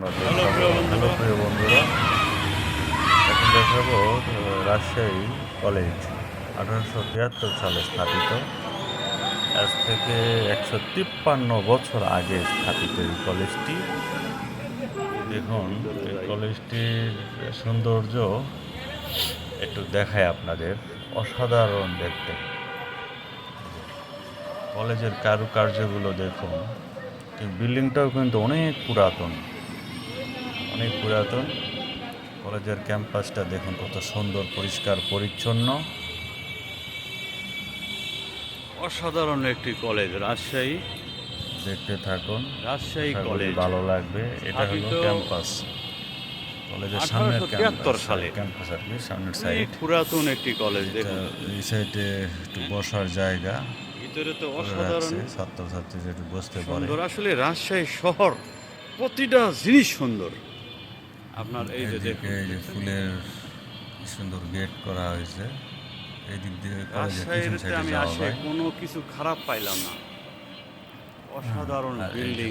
Hello প্রিয় বন্ধুরা। এখন দেখাবো রাজশাহী কলেজ আঠারোশো তিয়াত্তর সালে স্থাপিত। আজ থেকে একশো তিপ্পান্ন বছর আগে স্থাপিত এই কলেজটি। দেখুন এই কলেজটির সৌন্দর্য একটু দেখায় আপনাদের অসাধারণ দেখতে। কলেজের কারুকার্যগুলো দেখুন বিল্ডিংটাও কিন্তু অনেক পুরাতন। অনেক পুরাতন। কলেজের ক্যাম্পাসটা দেখুন কত সুন্দর পরিষ্কার পরিচ্ছন্ন। অসাধারণ একটি কলেজ রাজশাহী। দেখতে থাকুন। রাজশাহী কলেজ। ভালো লাগবে। এটা হলো ক্যাম্পাস। কলেজের সামনের তিয়াত্তর সালে। ক্যাম্পাস আর কি সামনের সাইড পুরাতন একটি কলেজ দেখুন। এই সাইডে একটু বসার জায়গা। ভিতরে তো অসাধারণ। রাখছে ছাত্রছাত্রী একটু বসতে পারে। আসলে রাজশাহী শহর প্রতিটা জিনিস সুন্দর। আপনার এই যে দেখুন। এই যে ফুলের সুন্দর গেট করা হয়েছে। এই দিক দিয়ে রাজশাহীতে আমি আসে কোনো কিছু খারাপ পাইলাম না। অসাধারণ বিল্ডিং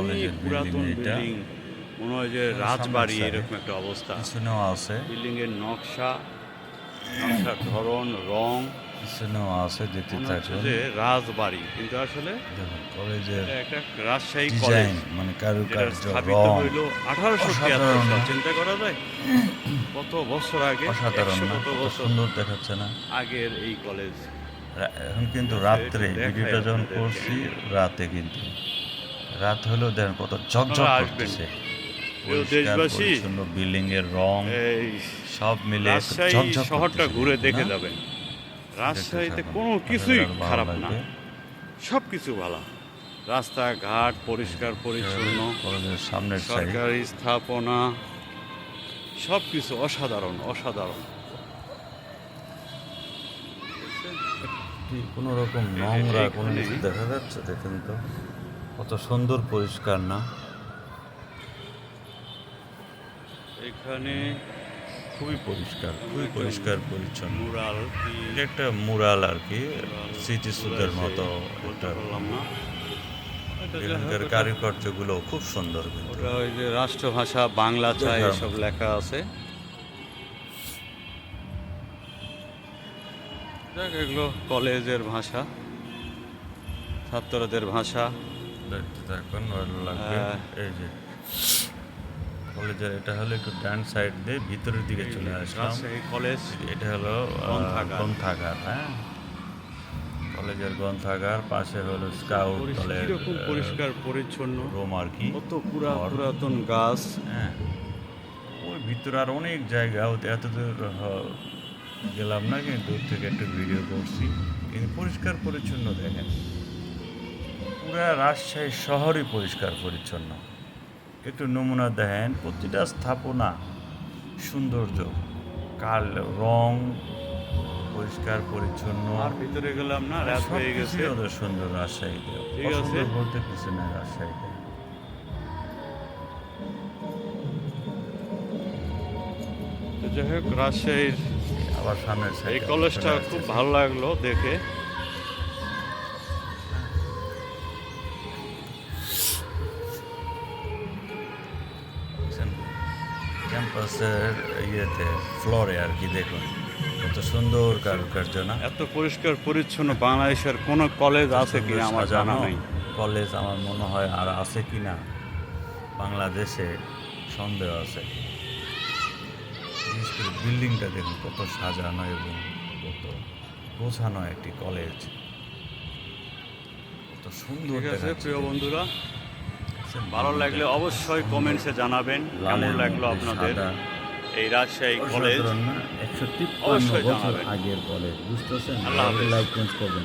অনেক পুরাতন। বিল্ডিং মনে হয় যে রাজবাড়ি এরকম একটা অবস্থা। আছে। বিল্ডিং এর নকশা নকশার ধরন রং পিছনেও আছে দেখতে যে রাজবাড়ি কিন্তু আসলে দেখুন কলেজের একটা রাজশাহী কলেজ মানে কারুকার্য স্থাপিত হইল আঠারোশো চিন্তা করা যায়? কত বছর আগে? অসাধারণ কত বছর সুন্দর দেখাচ্ছে না? আগের এই কলেজ? এখন কিন্তু রাত্রে ভিডিওটা যখন। করছি রাতে কিন্তু। রাত হলেও দেখেন কত ঝকঝক। করতেছে। দেশবাসী, বিল্ডিং এর রং সব মিলে শহরটা ঘুরে দেখে? যাবেন। রাজশাহীতে কোনো কিছুই খারাপ না। সব কিছু ভালো। রাস্তাঘাট পরিষ্কার পরিচ্ছন্ন। কলেজের সামনের সরকারি স্থাপনা। সব কিছু অসাধারণ। অসাধারণ কোনো রকম নোংরা কোনো কিছু দেখা যাচ্ছে? দেখেন তো কত সুন্দর পরিষ্কার না? এখানে খুবই পরিষ্কার খুবই পরিষ্কার পরিচ্ছন্ন। মুরাল একটা মুরাল আর কি স্মৃতিসুদের মতো একটা এখানকার কারুকার্যগুলো খুব সুন্দর ওটা ওই যে রাষ্ট্রভাষা বাংলা দেখার এসব লেখা আছে। এগুলো কলেজের ভাষা ছাত্রদের ভাষা। দেখতে থাকুন ভালো লাগবে। হ্যাঁ। এই যে। কলেজের এটা হলো একটু ডান সাইড দিয়ে ভিতরের দিকে চলে আসলাম। কলেজ এটা হলো গ্রন্থাগার। হ্যাঁ? কলেজের গ্রন্থাগার পাশে হলো স্কাউট দলের পরিষ্কার পরিচ্ছন্ন? রুম আর কি। কত পুরা। পুরাতন গাছ। হ্যাঁ। ওই ভিতরে আর অনেক জায়গা এত দূর গেলাম না কিন্তু দূর থেকে একটু ভিডিও করছি। কিন্তু পরিষ্কার পরিচ্ছন্ন দেখেন। পুরা রাজশাহী শহরই পরিষ্কার পরিচ্ছন্ন। একটু নমুনা দেখেন প্রতিটা স্থাপনা সৌন্দর্য কাল রং পরিষ্কার পরিচ্ছন্ন। আর ভিতরে গেলাম না রাত হয়ে গেছে। ওদের সুন্দর রাজশাহীতে ঠিক আছে। বলতে কিছু নেই রাজশাহীতে যাই হোক রাজশাহীর আবার সামনের এই কলেজটা খুব ভালো লাগল দেখে। ক্যাম্পাসের ইয়েতে ফ্লোরে আর কি দেখুন। কত সুন্দর কারুকার্য না? এত পরিষ্কার পরিচ্ছন্ন বাংলাদেশের কোনো কলেজ আছে কিনা আমার জানা নেই। কলেজ আমার মনে হয় আর আছে কি না বাংলাদেশে সন্দেহ আছে। বিশেষ করে বিল্ডিংটা দেখুন কত সাজানো এবং কত গোছানো একটি কলেজ কত সুন্দর প্রিয় বন্ধুরা? ভালো লাগলে অবশ্যই কমেন্টসে জানাবেন কেমন লাগল আপনাদের এই রাজশাহী কলেজ অসাধারণ না? 153 অবশ্যই জানাবেন। আগের কলেজ বুঝতেছেন আল্লাহ হাফেজ। লাইক করবেন